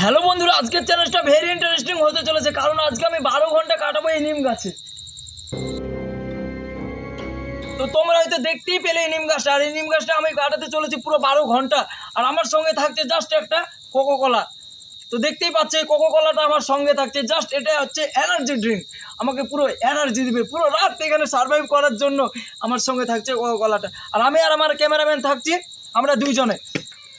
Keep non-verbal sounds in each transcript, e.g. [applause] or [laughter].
Hello বন্ধুরা, আজকের চ্যালেঞ্জটা ভেরি ইন্টারেস্টিং হতে চলেছে, কারণ আজকে আমি বারো ঘণ্টা কাটাবো এই নিম গাছে। তো তোমরা হয়তো দেখতেই পেলে এই নিম গাছটা, আর এই নিম গাছটা আমি কাটাতে চলেছি পুরো বারো ঘণ্টা, আর আমার সঙ্গে থাকছে জাস্ট একটা কোকো কোলা তো দেখতেই পাচ্ছে, এই কোকো কোলাটা আমার সঙ্গে থাকছে জাস্ট এটা হচ্ছে এনার্জি ড্রিঙ্ক আমাকে পুরো এনার্জি দিবে, পুরো রাত এখানে সার্ভাইভ করার জন্য আমার সঙ্গে থাকছে কোকো কোলাটা আর আমি আর আমার ক্যামেরাম্যান থাকছি, আমরা দুইজনে।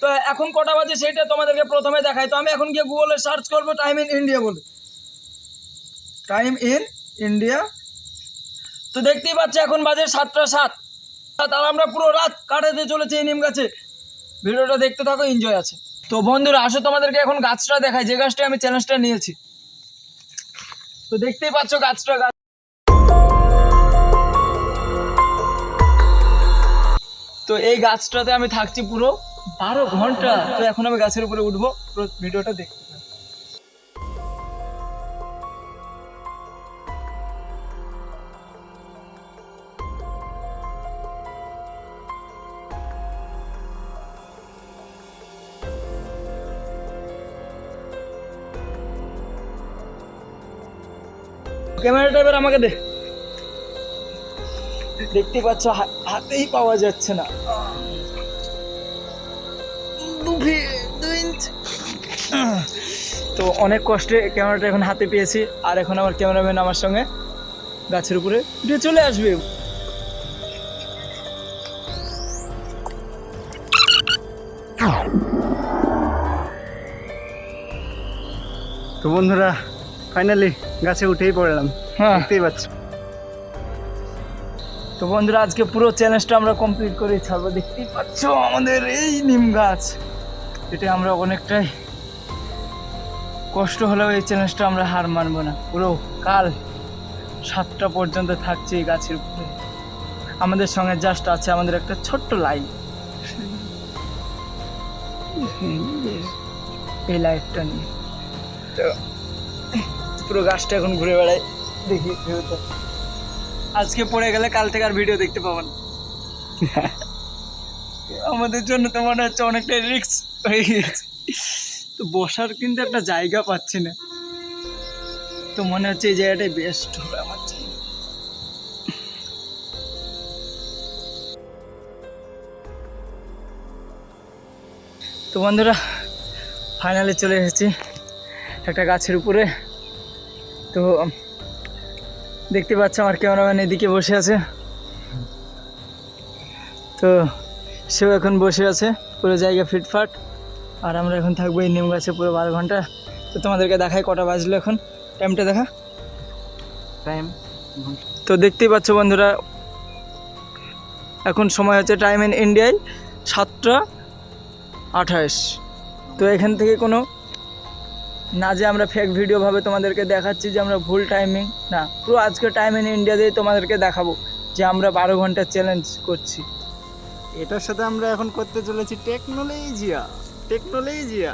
তো এখন কটা বাজে সেটা তোমাদেরকে প্রথমে দেখাই। তো আমি এখন গিয়ে গুগলে সার্চ করব টাইম ইন ইন্ডিয়া বলে। টাইম ইন ইন্ডিয়া তো দেখতেই পাচ্ছি, এখন বাজে সাতটা সাত। আর আমরা পুরো রাত কাটাতে চলেছি এই নিম গাছে। ভিডিওটা দেখতে থাকো এনজয় আছে। তো বন্ধুরা, আসো তোমাদেরকে এখন গাছটা দেখায় যে গাছটা আমি চ্যালেঞ্জটা নিয়েছি। তো দেখতেই পাচ্ছ গাছটা, গাছ তো এই গাছটাতে আমি থাকছি পুরো। বারো ঘণ্টা। তো এখন আমি গাছের উপরে উঠবো ভিডিওটা দেখতে ক্যামেরাটা এবার আমাকে দেখতে পাচ্ছ হাতেই পাওয়া যাচ্ছে না। তো অনেক কষ্টে ক্যামেরাটা এখন হাতে পেয়েছি। আর এখন আমার ক্যামেরাম্যান আমার সঙ্গে গাছের উপরে উঠে চলে আসবে। তো বন্ধুরা ফাইনালি গাছে উঠেই পড়লাম। হ্যাঁ। দেখতেই পাচ্ছ। তো বন্ধুরা আজকে পুরো চ্যালেঞ্জটা আমরা কমপ্লিট করে ছাড়বো। দেখতেই পাচ্ছ আমাদের এই নিম গাছ। এটা আমরা অনেকটাই কষ্ট হলেও এই চ্যালেঞ্জটা আমরা হার মানবো না। পুরো কাল সাতটা পর্যন্ত থাকছে এই গাছের উপরে। আমাদের সঙ্গে জাস্ট আছে আমাদের একটা ছোট্ট লাইট এই লাইফটা নিয়ে। তো পুরো গাছটা এখন ঘুরে বেড়ায়। দেখি আজকে পড়ে গেলে কাল থেকে আর ভিডিও দেখতে পাবো না। [laughs] আমাদের জন্য তো মনে হচ্ছে অনেকটাই রিস্ক হয়ে গেছে তো বসার কিন্তু একটা জায়গা পাচ্ছি না। তো মনে হচ্ছে এই জায়গাটাই বেস্ট হবে আমার তো বন্ধুরা ফাইনালে চলে এসেছি একটা গাছের উপরে। তো দেখতে পাচ্ছ আমার ক্যামেরাম্যান এদিকে বসে আছে। তো সেও এখন বসে আছে, পুরো জায়গা ফিটফাট। আর আমরা এখন থাকব এই নিম গাছে পুরো বারো ঘণ্টা। তো তোমাদেরকে দেখাই কটা বাজলো এখন। টাইমটা দেখা। টাইম তো দেখতেই পাচ্ছ বন্ধুরা এখন সময় হচ্ছে টাইম ইন ইন্ডিয়ায় সাতটা আঠাশ। তো এখান থেকে কোনো না যে আমরা ফেক ভিডিওভাবে তোমাদেরকে দেখাচ্ছি যে আমরা ভুল টাইমিং না। পুরো আজকে টাইম ইন ইন্ডিয়া দিয়ে তোমাদেরকে দেখাবো যে আমরা বারো ঘণ্টা চ্যালেঞ্জ করছি। এটার সাথে আমরা এখন করতে চলেছি টেকনোলজিয়া Teknologi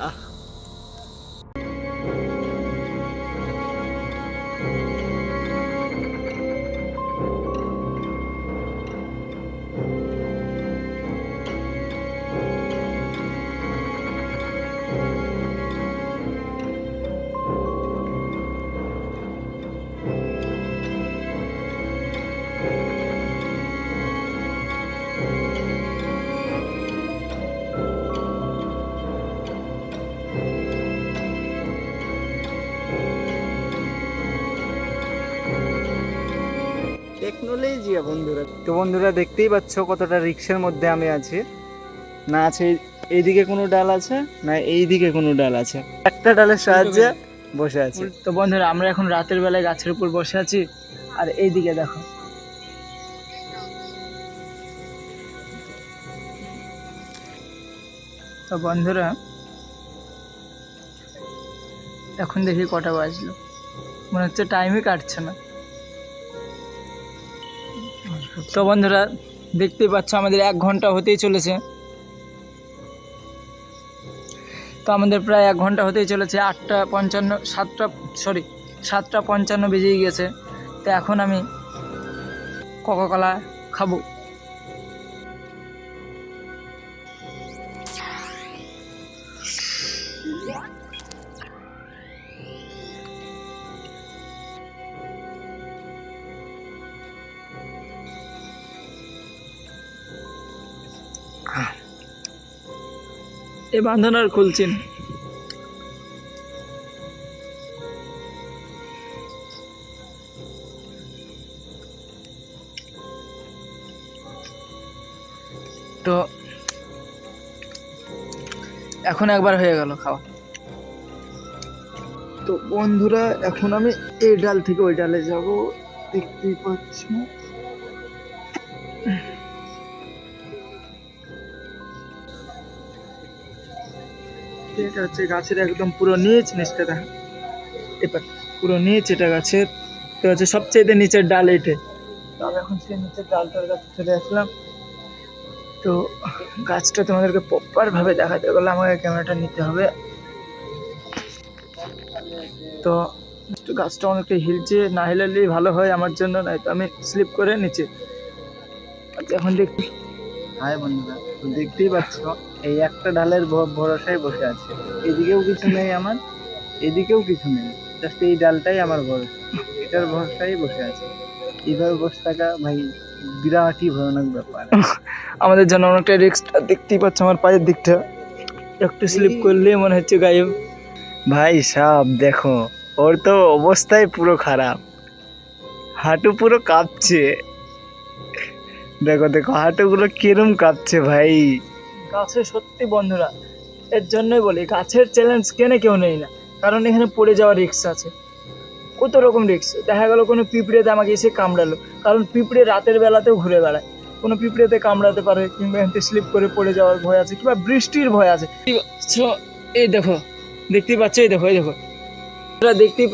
thank টেকনোলজিয়া টেকনোলজিয়া বন্ধুরা। তো বন্ধুরা, দেখতেই পাচ্ছ কতটা রিক্সের মধ্যে আমি আছি। না আছে এইদিকে কোনো ডাল আছে, না এইদিকে কোনো ডাল আছে। একটা ডালের সাহায্যে বসে আছি। তো বন্ধুরা, আমরা এখন রাতের বেলায় গাছের উপর বসে আছি। আর এই দিকে দেখো। তো বন্ধুরা, এখন দেখি কটা বাজলো। মনে হচ্ছে টাইমই কাটছে না। তো বন্ধুরা, দেখতেই পাচ্ছ আমাদের এক ঘণ্টা হতেই চলেছে। তো আমাদের প্রায় এক ঘণ্টা হতেই চলেছে, আটটা পঞ্চান্ন, সাতটা সরি সাতটা পঞ্চান্ন বেজেই গেছে। তো এখন আমি কোকাকলা খাব। এই বাঁধন আর খুলছি না। তো এখন একবার হয়ে গেল খাওয়া। তো বন্ধুরা এখন আমি এই ডাল থেকে ওই ডালে যাব। দেখতেই পাচ্ছ। এটা হচ্ছে গাছের একদম পুরো নিচ নিচটা দেখা এবার পুরো নিচ এটা গাছের। তো হচ্ছে সবচেয়ে নিচের ডাল এটে। তো আমি এখন সেই নিচের ডালটার কাছে চলে আসলাম। তো গাছটা তোমাদেরকে প্রপার ভাবে দেখাতে গেলে আমাকে ক্যামেরাটা নিতে হবে। তো গাছটা অনেকটা হিলছে, না হিলালেই ভালো হয় আমার জন্য, নয়তো আমি স্লিপ করে নিচে। আচ্ছা এখন দেখি। হাই বন্ধুরা, তো দেখতেই পাচ্ছ এই একটা ডালের ভ- ভরসায় বসে আছে। এদিকেও কিছু নেই আমার এদিকেও কিছু নেই। জাস্ট এই ডালটাই আমার ভরসা। এটার ভরসায় বসে আছে। এইভাবে বসে থাকা ভাই বিরাটই ভয়ানক ব্যাপার। [laughs] আমাদের জন্য অনেকটা রিস্ক দেখতেই পাচ্ছ আমার পায়ের দিকটা। একটু স্লিপ করলে মনে হচ্ছে গায়ে ভাই সাপ দেখো ওর তো অবস্থাই পুরো খারাপ। হাঁটু পুরো কাঁপছে। দেখো দেখো হাঁটুগুলো কিরম কাঁপছে ভাই। গাছে সত্যি বন্ধুরা, এর জন্যই বলি গাছের চ্যালেঞ্জ কেনে কেউ নেই না, কারণ এখানে পড়ে যাওয়ার রিস্ক আছে। কত রকম রিক্স দেখা গেল কোনো পিঁপড়েতে আমাকে এসে কামড়ালো, কারণ পিঁপড়ে রাতের বেলাতেও ঘুরে বেড়ায়। কোনো পিঁপড়েতে কামড়াতে পারে কিংবা এখান স্লিপ করে পড়ে যাওয়ার ভয় আছে, কিংবা বৃষ্টির ভয় আছে। এই দেখো দেখতেই পাচ্ছ, এই দেখো এই দেখো। তোমরা দেখতেই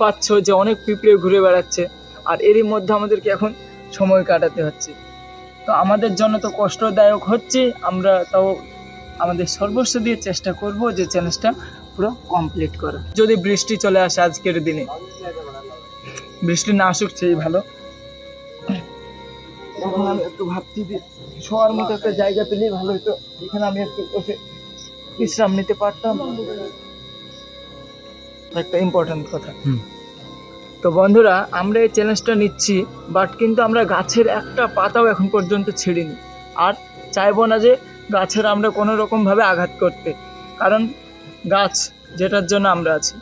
পাচ্ছ যে অনেক পিঁপড়ে ঘুরে বেড়াচ্ছে, আর এরই মধ্যে আমাদেরকে এখন সময় কাটাতে হচ্ছে। তো আমাদের জন্য তো কষ্টদায়ক হচ্ছে। আমরা তাও আমাদের সর্বস্ব দিয়ে চেষ্টা করব যে চ্যালেঞ্জটা পুরো কমপ্লিট করা যদি বৃষ্টি চলে আসে আজকের দিনে বৃষ্টি না আসুক সেই ভালো। এখন আমি একটু ভাবছি যে শোয়ার মতো একটা জায়গা পেলেই ভালো হতো। এখানে আমি একটু বসে বিশ্রাম নিতে পারতাম। একটা ইম্পর্টেন্ট কথা। হুম। তো বন্ধুরা, আমরা এই চ্যালেঞ্জটা নিচ্ছি বাট কিন্তু আমরা গাছের একটা পাতাও এখন পর্যন্ত ছিঁড়িনি। আর চাইব না যে গাছের আমরা কোনো রকমভাবে আঘাত করতে, কারণ গাছ যেটার জন্য আমরা আছি।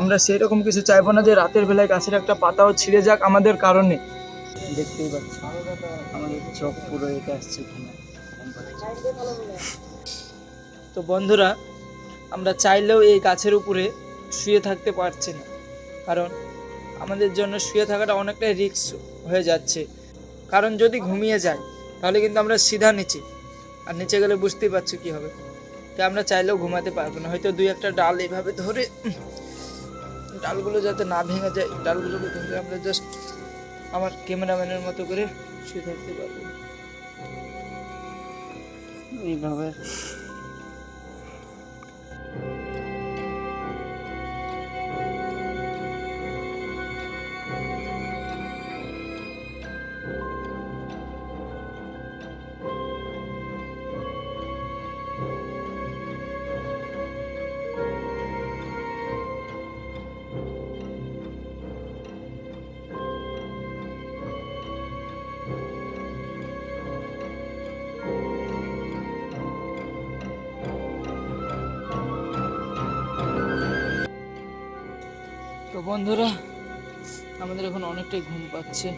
আমরা সেই রকম কিছু চাইব না যে রাতের বেলায় গাছের একটা পাতাও ছিঁড়ে যাক আমাদের কারণে। দেখতেই পাচ্ছ চোখ পুরো আসছে তো বন্ধুরা, আমরা চাইলেও এই গাছের উপরে শুয়ে থাকতে পারছি না, কারণ আমাদের জন্য শুয়ে থাকাটা অনেকটাই রিস্ক হয়ে যাচ্ছে। কারণ যদি ঘুমিয়ে যায়, তাহলে কিন্তু আমরা সিধা নিচে। আর নিচে গেলে বুঝতেই পারছ কী হবে। তাই আমরা চাইলেও ঘুমাতে পারব না। হয়তো দুই একটা ডাল এইভাবে ধরে ডালগুলো যাতে না ভেঙে যায়, ডালগুলোকে ধরে আমরা জাস্ট আমার ক্যামেরাম্যানের মতো করে শুয়ে থাকতে পারব। এইভাবে বন্ধুরা, আমাদের এখন অনেকটাই ঘুম পাচ্ছে।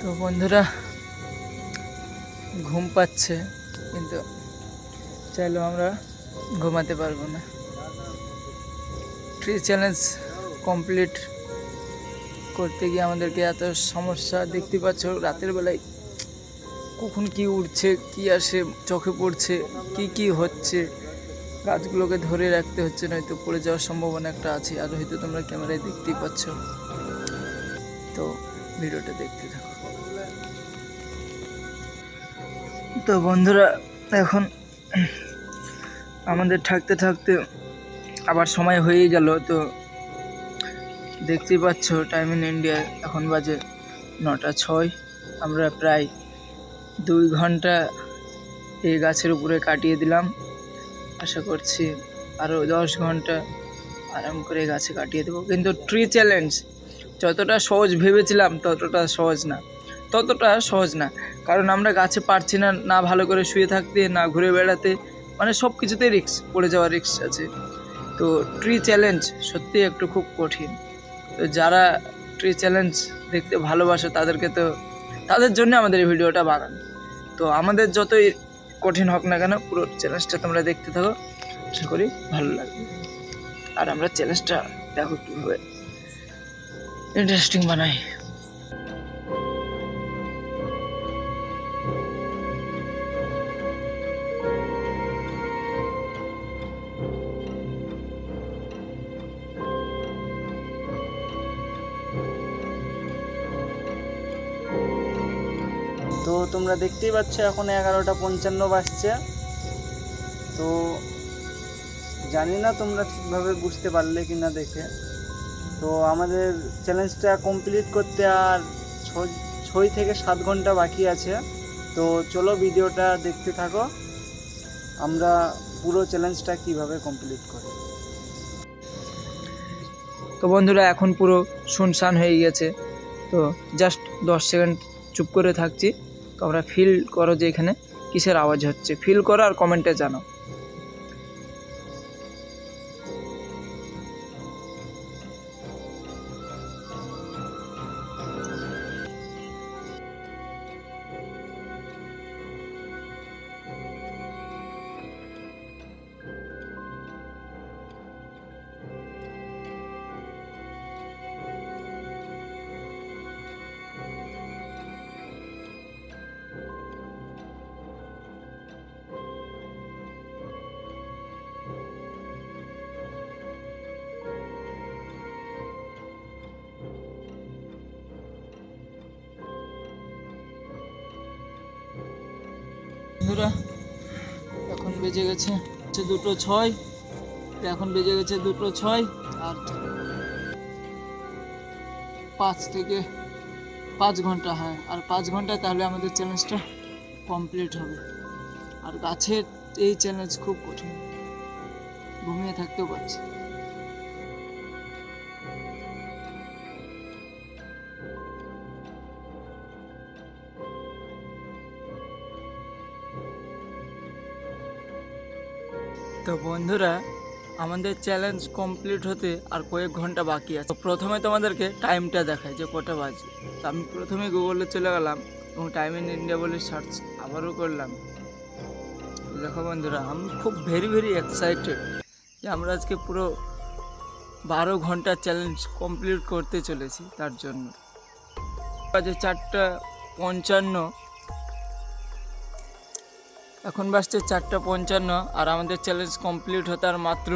তো বন্ধুরা, ঘুম পাচ্ছে, কিন্তু চাইলেও আমরা ঘুমাতে পারব না ট্রি চ্যালেঞ্জ কমপ্লিট করতে গিয়ে আমাদেরকে এত সমস্যা দেখতে পাচ্ছ, রাতের বেলায় কখন কি উঠছে, কি আসে, চোখে পড়ছে, কি কি হচ্ছে গাছগুলোকে ধরে রাখতে হচ্ছে, নয়তো পড়ে যাওয়ার সম্ভাবনা একটা আছে, আর হয়তো তোমরা ক্যামেরায় দেখতেই পাচ্ছ। তো ভিডিওটা দেখতে থাকো। তো বন্ধুরা, এখন আমাদের থাকতে থাকতে আবার সময় হয়েই গেল, তো দেখতেই পাচ্ছ টাইম ইন ইন্ডিয়া এখন বাজে নটা ছয়, আমরা প্রায় দুই ঘণ্টা এই গাছের উপরে কাটিয়ে দিলাম। আশা করছি আরও দশ ঘণ্টা আরাম করে গাছে কাটিয়ে দেবো। কিন্তু ট্রি চ্যালেঞ্জ যতটা সহজ ভেবেছিলাম ততটা সহজ না। ততটা সহজ না। কারণ আমরা গাছে পারছি না না ভালো করে শুয়ে থাকতে, না ঘুরে বেড়াতে মানে সব কিছুতেই রিক্স পড়ে যাওয়ার রিক্স আছে। তো ট্রি চ্যালেঞ্জ সত্যি একটু খুব কঠিন। তো যারা ট্রি চ্যালেঞ্জ দেখতে ভালোবাসে তাদেরকে তো তাদের জন্য আমাদের এই ভিডিওটা বানান। তো আমাদের যতই কঠিন হোক না কেন, পুরো চ্যালেঞ্জটা তোমরা দেখতে থাকো। আশা করি ভালো লাগবে। আর আমরা চ্যালেঞ্জটা দেখো কীভাবে ইন্টারেস্টিং বানাই। তো তোমরা দেখতেই পাচ্ছ এখন এগারোটা পঞ্চান্ন বাজছে। তো জানি না তোমরা ঠিকভাবে বুঝতে পারলে কি না দেখে। তো আমাদের চ্যালেঞ্জটা কমপ্লিট করতে আর ছয় থেকে সাত ঘণ্টা বাকি আছে। তো চলো ভিডিওটা দেখতে থাকো। আমরা পুরো চ্যালেঞ্জটা কীভাবে কমপ্লিট করি। তো বন্ধুরা, এখন পুরো শুনশান হয়ে গেছে। তো জাস্ট দশ সেকেন্ড চুপ করে থাকছি। তোমরা ফিল করো যে এখানে কিসের আওয়াজ হচ্ছে। ফিল করো আর কমেন্টে জানাও। বন্ধুরা, এখন বেজে গেছে হচ্ছে দুটো ছয়। এখন বেজে গেছে দুটো ছয় আর পাঁচ থেকে পাঁচ ঘণ্টা হয়। আর পাঁচ ঘণ্টা তাহলে আমাদের চ্যালেঞ্জটা কমপ্লিট হবে। আর গাছের এই চ্যালেঞ্জ খুব কঠিন। ঘুমিয়ে থাকতেও পারছি। তো বন্ধুরা, আমাদের চ্যালেঞ্জ কমপ্লিট হতে আর কয়েক ঘণ্টা বাকি আছে। তো প্রথমে তোমাদেরকে টাইমটা দেখায় যে কটা বাজে। তো আমি প্রথমে গুগলে চলে গেলাম এবং টাইম ইন ইন্ডিয়া বলে সার্চ আবারও করলাম। দেখো বন্ধুরা, আমি খুব ভেরি ভেরি এক্সাইটেড যে আমরা আজকে পুরো বারো ঘণ্টা চ্যালেঞ্জ কমপ্লিট করতে চলেছি তার জন্য। বাজে চারটা পঞ্চান্ন। এখন বাজছে চারটা পঞ্চান্ন আর আমাদের চ্যালেঞ্জ কমপ্লিট হতে আর মাত্র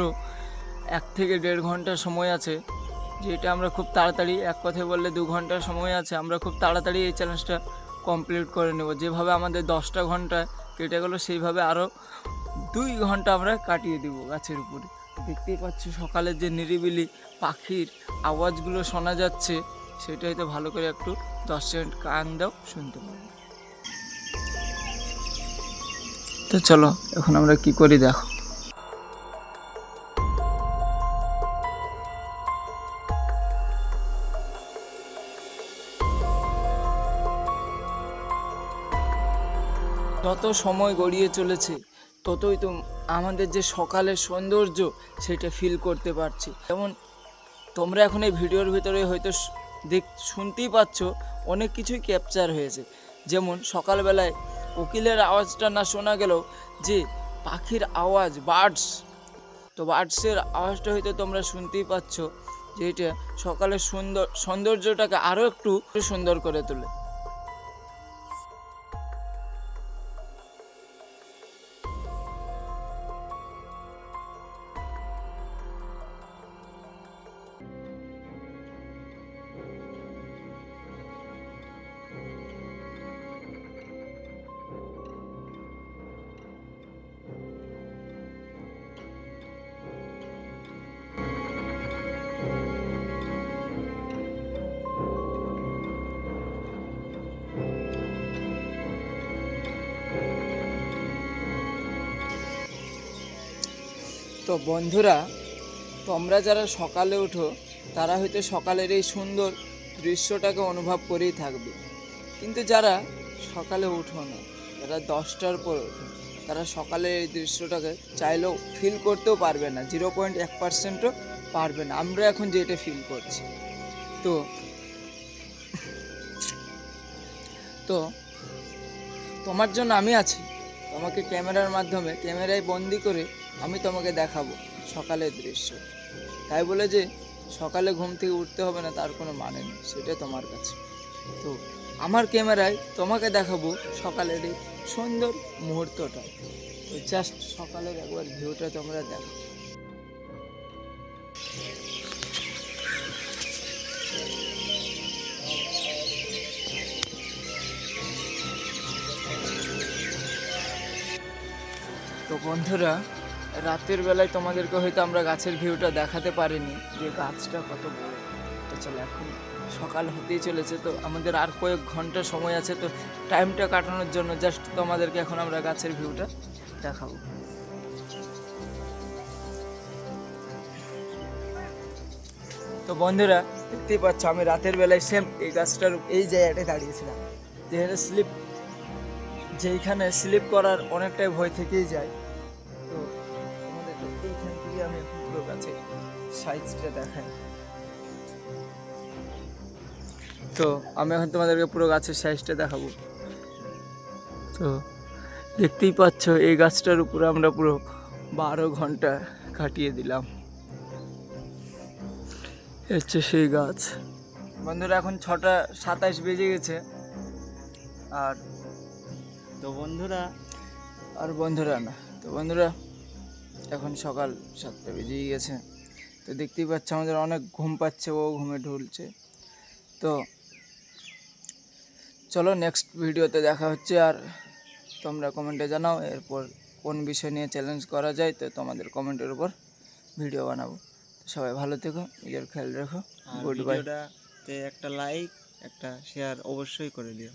এক থেকে দেড় ঘণ্টা সময় আছে। যেটা আমরা খুব তাড়াতাড়ি এক কথায় বললে দু ঘণ্টা সময় আছে, আমরা খুব তাড়াতাড়ি এই চ্যালেঞ্জটা কমপ্লিট করে নেব। যেভাবে আমাদের দশটা ঘণ্টা কেটে গেলো, সেইভাবে আরও দুই ঘণ্টা আমরা কাটিয়ে দিব গাছের উপরে। দেখতেই পাচ্ছি সকালের যে নিরিবিলি পাখির আওয়াজগুলো শোনা যাচ্ছে সেটা হয়তো ভালো করে একটু দশ সেকেন্ড কান দাও, শুনতে পাবো। তো চলো, এখন আমরা কি করি দেখো। যত সময় গড়িয়ে চলেছে, ততই তো আমাদের যে সকালের সৌন্দর্য, সেটা ফিল করতে পারছি। যেমন তোমরা এখন এই ভিডিওর ভিতরে হয়তো দেখ শুনতেই পাচ্ছ, অনেক কিছুই ক্যাপচার হয়েছে। যেমন সকালবেলায় কোকিলের আওয়াজটা না শোনা গেল যে পাখির আওয়াজ, বার্ডস। তো বার্ডসের আওয়াজটা হয়তো তোমরা শুনতেই পাচ্ছ যে এটা সকালের সুন্দর সৌন্দর্যটাকে আরও একটু সুন্দর করে তোলে। তো বন্ধুরা, তোমরা যারা সকালে ওঠো, তারা হয়তো সকালের এই সুন্দর দৃশ্যটাকে অনুভব করেই থাকবে। কিন্তু যারা সকালে উঠো না, যারা দশটার পর ওঠো, তারা সকালে এই দৃশ্যটাকে চাইলেও ফিল করতেও পারবে না জিরো পয়েন্ট এক পার্সেন্টও পারবে না। আমরা এখন যেটা ফিল করছি। তো তো, তোমার জন্য আমি আছি। তোমাকে ক্যামেরার মাধ্যমে, ক্যামেরায় বন্দি করে আমি তোমাকে দেখাবো সকালের দৃশ্য। তাই বলে যে সকালে ঘুম থেকে উঠতে হবে না, তার কোনো মানে নেই সেটা তোমার কাছে। তো আমার ক্যামেরায় তোমাকে দেখাবো সকালের এই সুন্দর মুহূর্তটা। তো জাস্ট সকালের একবার ভিউটা তোমরা দেখো। তো বন্ধুরা রাতের বেলায় তোমাদেরকে হয়তো আমরা গাছের ভিউটা দেখাতে পারিনি যে গাছটা কত বড়। তো চলো, এখন সকাল হতেই চলেছে, তো আমাদের আর কয়েক ঘণ্টা সময় আছে, তো টাইমটা কাটানোর জন্য জাস্ট তোমাদেরকে এখন আমরা গাছের ভিউটা দেখাবো। তো বন্ধুরা, দেখতেই পাচ্ছ, আমি রাতের বেলায় সেম এই গাছটার এই জায়গাটায় দাঁড়িয়েছিলাম। যেখানে স্লিপ যেইখানে স্লিপ করার অনেকটাই ভয় থেকেই যায়। সাইজটা দেখাই। তো আমি এখন তোমাদেরকে পুরো গাছের সাইজটা দেখাবো। তো দেখতেই পাচ্ছ এই গাছটার উপরে আমরা পুরো বারো ঘণ্টা কাটিয়ে দিলাম। হচ্ছে সেই গাছ। বন্ধুরা এখন ছটা সাতাশ বেজে গেছে। আর তো বন্ধুরা আর বন্ধুরা না তো বন্ধুরা এখন সকাল সাতটা বেজেই গেছে। তো দেখতেই পাচ্ছ আমাদের অনেক ঘুম পাচ্ছে ও ঘুমে ঢুলছে। তো চলো নেক্সট ভিডিওতে দেখা হচ্ছে আর তোমরা কমেন্টে জানাও এরপর কোন বিষয় নিয়ে চ্যালেঞ্জ করা যায় তো তোমাদের কমেন্টের উপর ভিডিও বানাবো। সবাই ভালো থেকো নিজের খেয়াল রেখো গুড বাই একটা লাইক একটা শেয়ার অবশ্যই করে দিও।